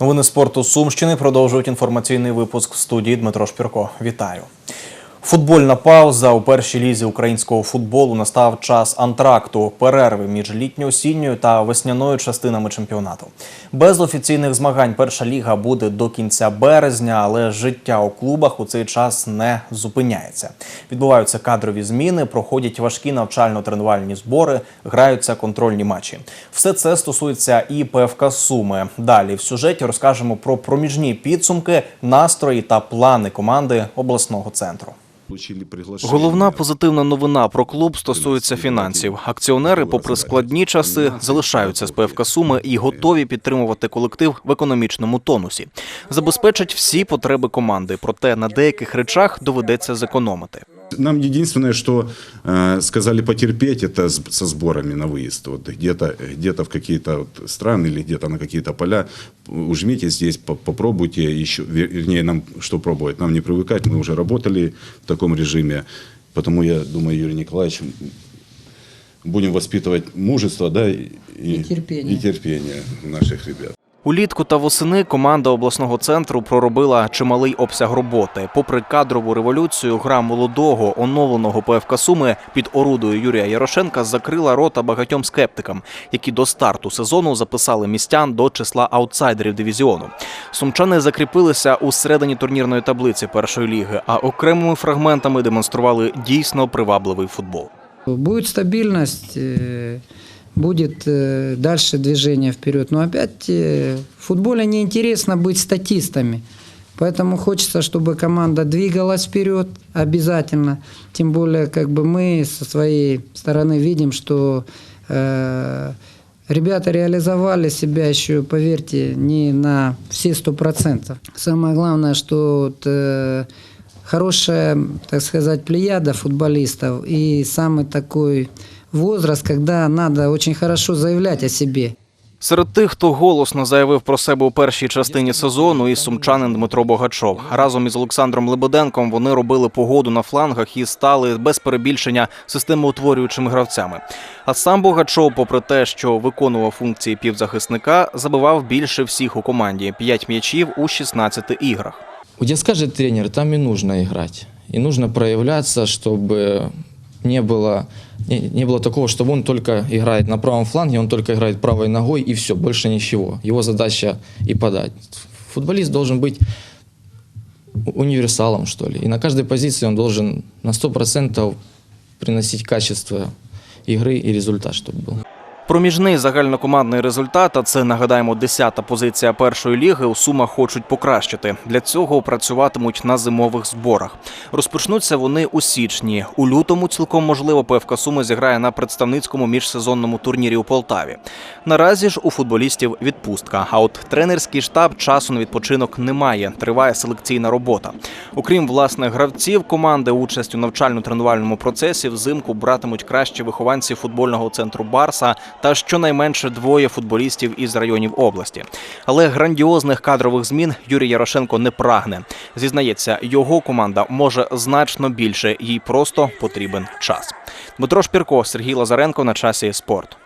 Новини спорту Сумщини продовжують інформаційний випуск в студії Дмитро Шпірко. Вітаю. Футбольна пауза у першій лізі українського футболу настав час антракту перерви між літньо-осінньою та весняною частинами чемпіонату. Без офіційних змагань перша ліга буде до кінця березня, але життя у клубах у цей час не зупиняється. Відбуваються кадрові зміни, проходять важкі навчально-тренувальні збори, граються контрольні матчі. Все це стосується і ПФК Суми. Далі в сюжеті розкажемо про проміжні підсумки, настрої та плани команди обласного центру. Головна позитивна новина про клуб стосується фінансів. Акціонери, попри складні часи, залишаються з ПФК Суми і готові підтримувати колектив в економічному тонусі. Забезпечать всі потреби команди, проте на деяких речах доведеться зекономити. Нам единственное, что э, сказали потерпеть, это с- со сборами на выезд. Вот где-то где в какие-то вот страны или где-то на какие-то поля ужмите здесь, по- попробуйте еще, вер- вернее, нам что пробовать, нам не привыкать, мы уже работали в таком режиме, потому я думаю, Юрий Николаевич, будем воспитывать мужество, да, и, И терпение. и терпение наших ребят. Улітку та восени команда обласного центру проробила чималий обсяг роботи. Попри кадрову революцію, гра молодого оновленого ПФК Суми під орудою Юрія Ярошенка закрила рота багатьом скептикам, які до старту сезону записали містян до числа аутсайдерів дивізіону. Сумчани закріпилися у середині турнірної таблиці першої ліги, а окремими фрагментами демонстрували дійсно привабливий футбол. Будет стабильность, э, будет э, дальше движение вперед. Но опять э, в футболе неинтересно быть статистами. Поэтому хочется, чтобы команда двигалась вперед обязательно. Тем более, как бы мы со своей стороны видим, что э, ребята реализовали себя еще, поверьте, не на все сто процентов. Самое главное, что вот, э, хорошая, так сказать, плеяда футболистов и самый такой возраст, когда надо очень хорошо заявлять о себе. Серед тих, хто голосно заявив про себе у першій частині сезону, і сумчанин Дмитро Богачов. Разом із Олександром Лебеденком вони робили погоду на флангах і стали без перебільшення системоутворюючими гравцями. А сам Богачов, попри те, що виконував функції півзахисника, забивав більше всіх у команді 5 м'ячів у 16 іграх. Где скажет тренер, там и нужно играть. И нужно проявляться, чтобы не было, не, не было такого, что он только играет на правом фланге, он только играет правой ногой и все, больше ничего. Его задача и подать. Футболист должен быть универсалом, что ли. И на каждой позиции он должен на 100% приносить качество игры и результат, чтобы был. Проміжний загальнокомандний результат, а це нагадаємо, 10-та позиція першої ліги. У Сумах хочуть покращити. Для цього працюватимуть на зимових зборах. Розпочнуться вони у січні. У лютому цілком можливо ПФК Суми зіграє на представницькому міжсезонному турнірі у Полтаві. Наразі ж у футболістів відпустка. А от тренерський штаб часу на відпочинок немає. Триває селекційна робота. Окрім власних гравців, команди участь у навчально-тренувальному процесі взимку братимуть кращі вихованці футбольного центру Барса та щонайменше двоє футболістів із районів області. Але грандіозних кадрових змін Юрій Ярошенко не прагне. Зізнається, його команда може значно більше, їй просто потрібен час. Дмитро Шпірко, Сергій Лазаренко на часі спорт.